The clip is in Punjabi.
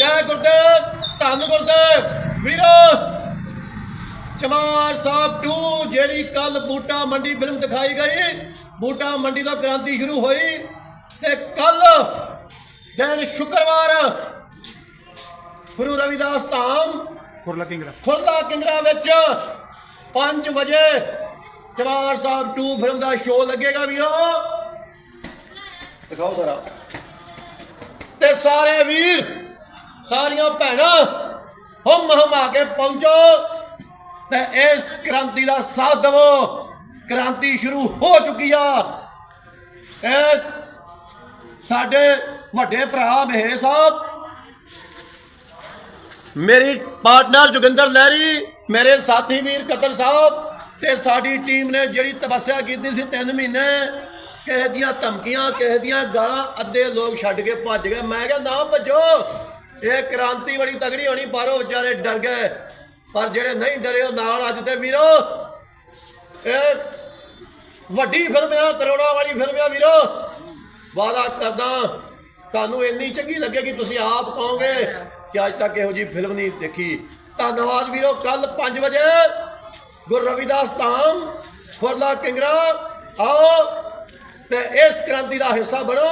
ਜੈ ਗੁਰਦੇਵ ਧੰਨ ਗੁਰਦੇਵ। ਵੀਰੋ ਚਮਾਰ ਸਾਹਿਬ 2 ਜਿਹੜੀ ਕੱਲ ਬੂਟਾ ਮੰਡੀ ਫਿਲਮ ਦਿਖਾਈ ਗਈ। ਬੂਟਾ ਮੰਡੀ ਤੋਂ ਕ੍ਰਾਂਤੀ ਸ਼ੁਰੂ ਹੋਈ ਤੇ ਕੱਲ ਦਿਨ ਸ਼ੁੱਕਰਵਾਰ ਗੁਰੂ ਰਵਿਦਾਸ ਧਾਮ ਕੁਰਲਾ ਕਿੰਗਰਾ। ਖੁਰਦਾ ਕਿੰਦਰਾ ਵਿੱਚ 5 ਵਜੇ ਚਮਾਰ ਸਾਹਿਬ 2 ਫਿਲਮ ਦਾ ਸ਼ੋਅ ਲੱਗੇਗਾ ਵੀਰੋ। ਦਿਖਾਓ ਜ਼ਰਾ ਤੇ ਸਾਰੇ ਵੀਰ ਸਾਰੀਆਂ ਭੈਣਾਂ ਹਮ ਹਮ ਆ ਕੇ ਪਹੁੰਚੋ ਤੇ ਇਸ ਕ੍ਰਾਂਤੀ ਦਾ ਸਾਥ ਦੇਵੋ ਕ੍ਰਾਂਤੀ ਸ਼ੁਰੂ ਹੋ ਚੁੱਕੀ ਆ। ਇਹ ਸਾਡੇ ਵੱਡੇ ਭਰਾ ਮਹੇ ਸਾਹਿਬ, ਮੇਰੀ ਪਾਰਟਨਰ ਜੋਗਿੰਦਰ ਲਹਿਰੀ, ਮੇਰੇ ਸਾਥੀ ਵੀਰ ਕਤਰ ਸਾਹਿਬ ਤੇ ਸਾਡੀ ਟੀਮ ਨੇ ਜਿਹੜੀ ਤਪੱਸਿਆ ਕੀਤੀ ਸੀ 3 ਮਹੀਨੇ, ਕਿਸੇ ਦੀਆਂ ਧਮਕੀਆਂ, ਕਿਸੇ ਦੀਆਂ ਗਾਲਾਂ ਅੱਧੇ ਲੋਕ ਛੱਡ ਕੇ ਭੱਜ ਗਏ। ਮੈਂ ਕਿਹਾ, ਨਾ ਭੱਜੋ। ਇਹ ਕ੍ਰਾਂਤੀ ਬੜੀ ਤਗੜੀ ਹੋਣੀ, ਬਾਹਰੋਂ ਵਿਚਾਰੇ ਡਰ ਗਏ। ਪਰ ਜਿਹੜੇ ਨਹੀਂ ਡਰੇ ਉਹ ਨਾਲ ਅੱਜ ਤੇ ਵੀਰੋ, ਇਹ ਵੱਡੀ ਫਿਲਮ ਆ, ਕਰੋੜਾਂ ਵਾਲੀ ਫਿਲਮ ਆ ਵੀਰੋ। ਵਾਦਾ ਕਰਦਾ, ਤੁਹਾਨੂੰ ਇੰਨੀ ਚੰਗੀ ਲੱਗੇਗੀ ਤੁਸੀਂ ਆਪ ਕਹੋਗੇ ਕਿ ਅੱਜ ਤੱਕ ਇਹੋ ਜੀ ਫਿਲਮ ਨਹੀਂ ਦੇਖੀ। ਧੰਨਵਾਦ ਵੀਰੋ ਕੱਲ 5 ਵਜੇ ਗੁਰੂ ਰਵਿਦਾਸ ਧਾਮ ਫੁਰਲਾ ਕਿੰਗਰਾ ਆਓ ਤੇ ਇਸ ਕ੍ਰਾਂਤੀ ਦਾ ਹਿੱਸਾ ਬਣੋ।